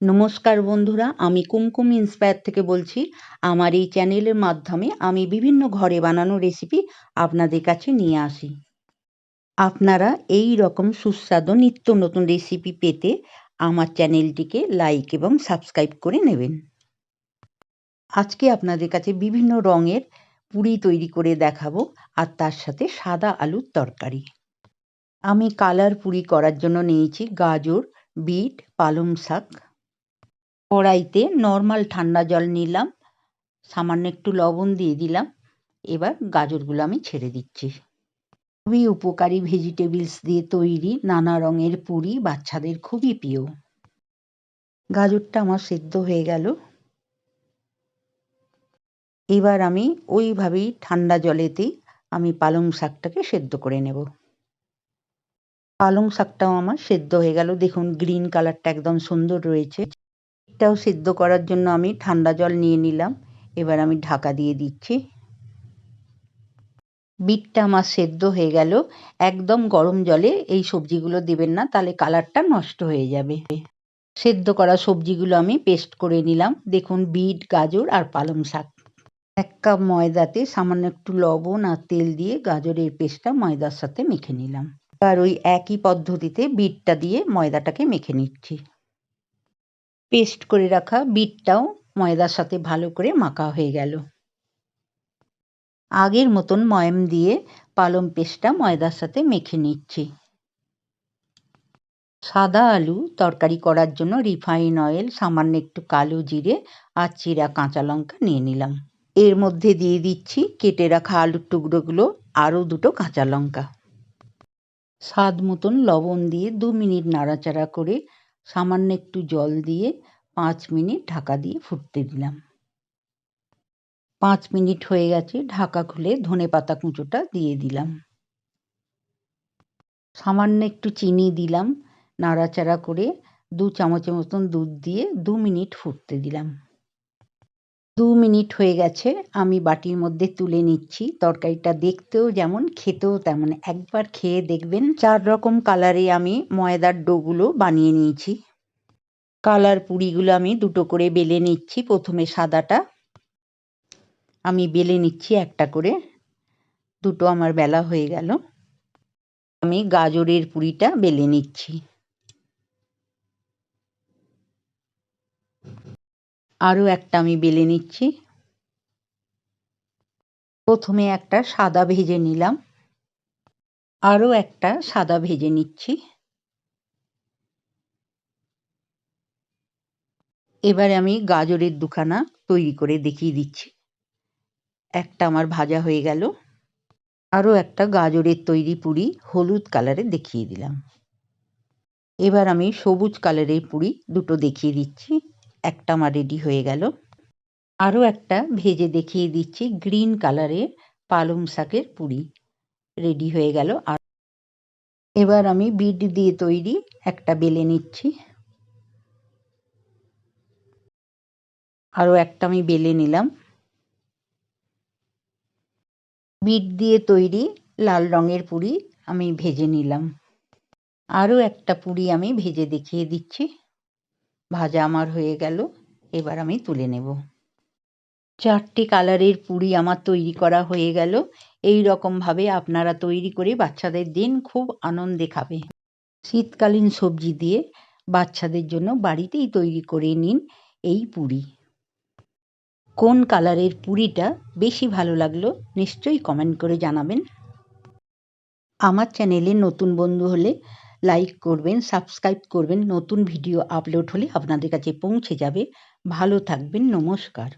নমস্কার বন্ধুরা, আমি কুমকুম ইন্সপায়ার থেকে বলছি। আমার এই চ্যানেলের মাধ্যমে আমি বিভিন্ন ঘরে বানানো রেসিপি আপনাদের কাছে নিয়ে আসি। আপনারা এই রকম সুস্বাদু নিত্য নতুন রেসিপি পেতে আমার চ্যানেলটিকে লাইক এবং সাবস্ক্রাইব করে নেবেন। আজকে আপনাদের কাছে বিভিন্ন রঙের পুরি তৈরি করে দেখাবো আর তার সাথে সাদা আলুর তরকারি। আমি কালার পুরি করার জন্য নিয়েছি গাজর, বিট, পালং শাক কড়াইতে নর্মাল ঠান্ডা জল নিলাম, সামান্য একটু লবণ দিয়ে দিলাম, এবার গাজরগুলো আমি ছেড়ে দিচ্ছি। খুবই উপকারী ভেজিটেবলস দিয়ে তৈরি নানা রঙের পুরি বাচ্চাদের খুবই প্রিয়। গাজরটা আমার সেদ্ধ হয়ে গেল। এবার আমি ওইভাবেই ঠান্ডা জলেতেই আমি পালং শাকটাকে সেদ্ধ করে নেব। পালং শাকটাও আমার সেদ্ধ হয়ে গেল। দেখুন গ্রিন কালারটা একদম সুন্দর রয়েছে। এটাও সিদ্ধ করার জন্য আমি ঠান্ডা জল নিয়ে নিলাম। এবার আমি ঢাকা দিয়ে দিচ্ছি। বিটটা আমার সেদ্ধ হয়ে গেল। একদম গরম জলে এই সবজিগুলো দেবেন না, তাহলে কালারটা নষ্ট হয়ে যাবে। সেদ্ধ করা সবজিগুলো আমি পেস্ট করে নিলাম। দেখুন, বিট, গাজর আর পালং শাক। এক কাপ ময়দাতে সামান্য একটু লবণ আর তেল দিয়ে গাজরের পেস্টটা ময়দার সাথে মেখে নিলাম। আর ওই একই পদ্ধতিতে বিটটা দিয়ে ময়দাটাকে মেখে নিচ্ছি। পেস্ট করে রাখা বিটটাও ময়দার সাথে ভালো করে মাখা হয়ে গেল। আগের মতন ময়াম দিয়ে পালং পেস্টটা ময়দার সাথে মেখে নিচ্ছি। সাদা আলু তরকারি করার জন্য রিফাইন অয়েল, সামান্য একটু কালো জিরে আর চিরা কাঁচা লঙ্কা নিয়ে নিলাম। এর মধ্যে দিয়ে দিচ্ছি কেটে রাখা আলুর টুকরোগুলো, আরও দুটো কাঁচা লঙ্কা। স্বাদ মতন লবণ দিয়ে দু মিনিট নাড়াচাড়া করে সামান্য একটু জল দিয়ে পাঁচ মিনিট ঢাকা দিয়ে ফুটতে দিলাম। পাঁচ মিনিট হয়ে গেছে, ঢাকা খুলে ধনে পাতা কুঁচোটা দিয়ে দিলাম। সামান্য একটু চিনি দিলাম, নাড়াচাড়া করে দু চামচের মতন দুধ দিয়ে দু মিনিট ফুটতে দিলাম। দু মিনিট হয়ে গেছে, আমি বাটির মধ্যে তুলে নিচ্ছি। তরকারিটা দেখতেও যেমন, খেতেও তেমন। একবার খেয়ে দেখবেন, চার রকম কালারে আমি ময়দার ডোগুলো বানিয়ে নিয়েছি। কালার পুরিগুলো আমি দুটো করে বেলে নিচ্ছি, প্রথমে সাদাটা। আমি বেলে নিচ্ছি একটা করে। দুটো আমার বেলা হয়ে গেল। আমি গাজরের পুরিটা বেলে নিচ্ছি। আরও একটা আমি বেলে নিচ্ছি। প্রথমে একটা সাদা ভেজে নিলাম। আরও একটা সাদা ভেজে নিচ্ছি। এবারে আমি গাজরের দুখানা তৈরি করে দেখিয়ে দিচ্ছি। একটা আমার ভাজা হয়ে গেল। আরও একটা গাজরের তৈরি পুরি হলুদ কালারে দেখিয়ে দিলাম। এবার আমি সবুজ কালারের পুরি দুটো দেখিয়ে দিচ্ছি। একটা আমার রেডি হয়ে গেল। আরও একটা ভেজে দেখিয়ে দিচ্ছি গ্রিন কালারের পালং শাকের পুরি। রেডি হয়ে গেল। আর এবার আমি বিট দিয়ে তৈরি একটা বেলে নিচ্ছি। আরও একটা আমি বেলে নিলাম। বিট দিয়ে তৈরি লাল রঙের পুরি আমি ভেজে নিলাম। আরও একটা পুরি আমি ভেজে দেখিয়ে দিচ্ছি। ভাজা আমার হয়ে গেল, এবার আমি তুলে নেব। চারটি কালারের পুরি আমার তৈরি করা হয়ে গেল। এই রকমভাবে আপনারা তৈরি করে বাচ্চাদের দিন খুব আনন্দে খাবে। শীতকালীন সবজি দিয়ে বাচ্চাদের জন্য বাড়িতেই তৈরি করে নিন এই পুরি। কোন কালারের পুরিটা বেশি ভালো লাগল নিশ্চয়ই কমেন্ট করে জানাবেন। আমার চ্যানেলে নতুন বন্ধু হলে লাইক করবেন সাবস্ক্রাইব করবেন। নতুন ভিডিও আপলোড হলে আপনাদের কাছে পৌঁছে যাবে। ভালো থাকবেন, নমস্কার।